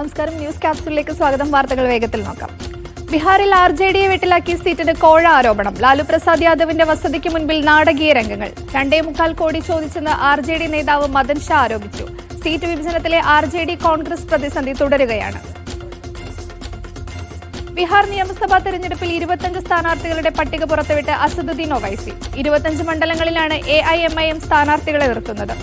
നമസ്കാരം. ന്യൂസ് ക്യാപ്സൂളിലേക്ക് സ്വാഗതം. വാർത്തകൾ വേഗത്തിൽ നോക്കാം. ബീഹാറിൽ ആർ ജെ ഡിയെ വെട്ടിലാക്കിയ സീറ്റിന് കോഴ ആരോപണം. ലാലു പ്രസാദ് യാദവിന്റെ വസതിക്ക് മുൻപിൽ നാടകീയ രംഗങ്ങൾ. രണ്ടേ മുക്കാൽ കോടി ചോദിച്ചെന്ന് ആർ ജെ ഡി നേതാവ് മദൻ ഷാ ആരോപിച്ചു. സീറ്റ് വിഭജനത്തിലെ ആർ ജെ ഡി കോൺഗ്രസ് പ്രതിസന്ധി തുടരുകയാണ്. ബീഹാർ നിയമസഭാ തെരഞ്ഞെടുപ്പിൽ ഇരുപത്തഞ്ച് സ്ഥാനാർത്ഥികളുടെ പട്ടിക പുറത്തുവിട്ട് അസദുദ്ദീൻ ഒവൈസി. ഇരുപത്തഞ്ച് മണ്ഡലങ്ങളിലാണ് A I M I M സ്ഥാനാർത്ഥികളെ നിർത്തുന്നത്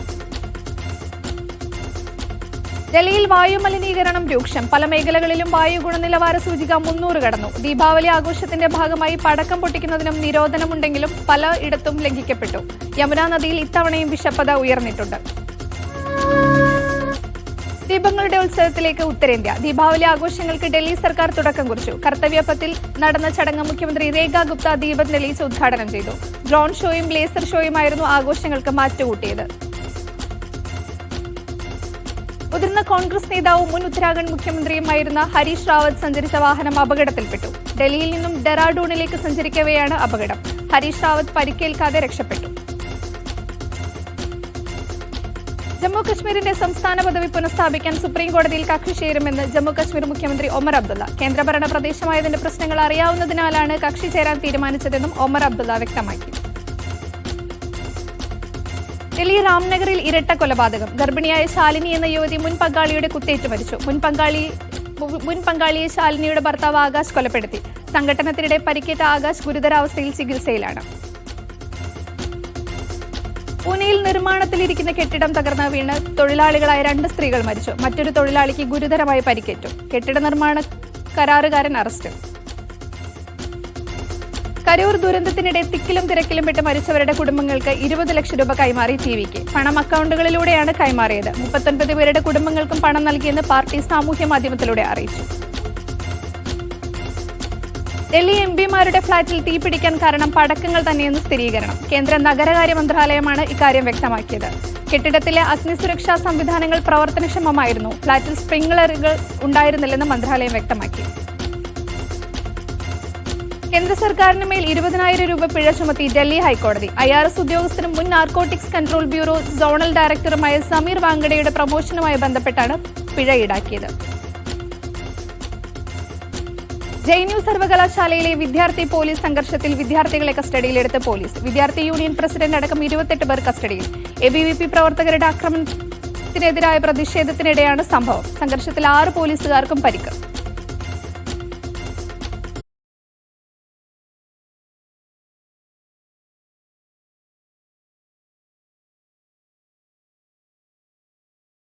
ഡൽഹിയിൽ വായു മലിനീകരണം രൂക്ഷം. പല മേഖലകളിലും വായു ഗുണനിലവാര സൂചിക മുന്നൂറ് കടന്നു. ദീപാവലി ആഘോഷത്തിന്റെ ഭാഗമായി പടക്കം പൊട്ടിക്കുന്നതിനും നിരോധനമുണ്ടെങ്കിലും പലയിടത്തും ലംഘിക്കപ്പെട്ടു. യമുനാ നദിയിൽ ഇത്തവണയും വിഷപ്പത ഉയർന്നിട്ടുണ്ട്. ദീപങ്ങളുടെ ഉത്സവത്തിലേക്ക് ഉത്തരേന്ത്യ. ദീപാവലി ആഘോഷങ്ങൾക്ക് ഡൽഹി സർക്കാർ തുടക്കം കുറിച്ചു. കർത്തവ്യപത്തിൽ നടന്ന ചടങ്ങ് മുഖ്യമന്ത്രി രേഖ ഗുപ്ത ദീപം തെളിയിച്ച് ഉദ്ഘാടനം ചെയ്തു. ഡ്രോൺ ഷോയും ലേസർ ഷോയുമായിരുന്നു ആഘോഷങ്ങൾക്ക് മാറ്റുകൂട്ടിയത്. മുതിർന്ന കോൺഗ്രസ് നേതാവും മുൻ ഉത്തരാഖണ്ഡ് മുഖ്യമന്ത്രിയുമായിരുന്ന ഹരീഷ് റാവത്ത് സഞ്ചരിച്ച വാഹനം അപകടത്തിൽപ്പെട്ടു. ഡൽഹിയിൽ നിന്നും ഡെറാഡൂണിലേക്ക് സഞ്ചരിക്കവെയാണ് അപകടം. ഹരീഷ് റാവത്ത് പരിക്കേൽക്കാതെ രക്ഷപ്പെട്ടു. ജമ്മു കശ്മീരിന്റെ സംസ്ഥാന പദവി പുനഃസ്ഥാപിക്കാൻ സുപ്രീംകോടതിയിൽ കക്ഷി ചേരുമെന്ന് ജമ്മു കശ്മീർ മുഖ്യമന്ത്രി ഒമർ അബ്ദുള്ള. കേന്ദ്രഭരണ പ്രദേശമായതിന്റെ പ്രശ്നങ്ങൾ അറിയാവുന്നതിനാലാണ് കക്ഷി ചേരാൻ തീരുമാനിച്ചതെന്നും ഒമർ അബ്ദുള്ള വ്യക്തമാക്കി. ഡൽഹി രാംനഗറിൽ ഇരട്ട കൊലപാതകം. ഗർഭിണിയായ ശാലിനി എന്ന യുവതി മുൻ പങ്കാളിയുടെ കുത്തേറ്റ് മരിച്ചു. മുൻ പങ്കാളി മുൻ പങ്കാളിയെ ശാലിനിയുടെ ഭർത്താവ് ആകാശ് കൊലപ്പെടുത്തി. സംഘടനത്തിനിടെ പരിക്കേറ്റ ആകാശ് ഗുരുതരാവസ്ഥയിൽ ചികിത്സയിലാണ്. പൂനെയിൽ നിർമ്മാണത്തിലിരിക്കുന്ന കെട്ടിടം തകർന്ന് വീണ് തൊഴിലാളികളായ രണ്ട് സ്ത്രീകൾ മരിച്ചു. മറ്റൊരു തൊഴിലാളിക്ക് ഗുരുതരമായി പരിക്കേറ്റു. കെട്ടിട നിർമ്മാണ കരാറുകാരൻ അറസ്റ്റ്. കരൂർ ദുരന്തത്തിനിടെ തിക്കിലും തിരക്കിലും പെട്ട് മരിച്ചവരുടെ കുടുംബങ്ങൾക്ക് ഇരുപത് ലക്ഷം രൂപ കൈമാറി ടി വിക്ക്. പണം അക്കൗണ്ടുകളിലൂടെയാണ് കൈമാറിയത്. മുപ്പത്തൊൻപത് പേരുടെ കുടുംബങ്ങൾക്കും പണം നൽകിയെന്ന് പാർട്ടി സാമൂഹ്യ മാധ്യമത്തിലൂടെ അറിയിച്ചു. ഡൽഹി എം പിമാരുടെ ഫ്ളാറ്റിൽ തീപിടിക്കാൻ കാരണം പടക്കങ്ങൾ തന്നെയെന്ന് സ്ഥിരീകരണം. കേന്ദ്ര നഗരകാര്യ മന്ത്രാലയമാണ് ഇക്കാര്യം വ്യക്തമാക്കിയത്. കെട്ടിടത്തിലെ അഗ്നിസുരക്ഷാ സംവിധാനങ്ങൾ പ്രവർത്തനക്ഷമമായിരുന്നു. ഫ്ളാറ്റിൽ സ്പ്രിംഗ്ലറുകൾ ഉണ്ടായിരുന്നില്ലെന്ന് മന്ത്രാലയം വ്യക്തമാക്കി. കേന്ദ്ര സർക്കാരിന് മേൽ ഇരുപതിനായിരം രൂപ പിഴ ചുമത്തി ഡൽഹി ഹൈക്കോടതി. ഐ ആർ എസ് ഉദ്യോഗസ്ഥരും മുൻ നാർക്കോട്ടിക്സ് കൺട്രോൾ ബ്യൂറോ സോണൽ ഡയറക്ടറുമായ സമീർ വാങ്കഡയുടെ പ്രമോഷനുമായി ബന്ധപ്പെട്ടാണ് പിഴ ഈടാക്കിയത്. ജെഎൻയു സർവകലാശാലയിലെ വിദ്യാർത്ഥി പോലീസ് സംഘർഷത്തിൽ വിദ്യാർത്ഥികളെ കസ്റ്റഡിയിലെടുത്ത് പോലീസ്. വിദ്യാർത്ഥി യൂണിയൻ പ്രസിഡന്റ് അടക്കം ഇരുപത്തെട്ട് പേർ കസ്റ്റഡിയിൽ. എ ബി വി പി പ്രവർത്തകരുടെ ആക്രമണത്തിനെതിരായ പ്രതിഷേധത്തിനിടെയാണ് സംഭവം. സംഘർഷത്തിൽ ആറ് പോലീസുകാർക്കും പരിക്ക്.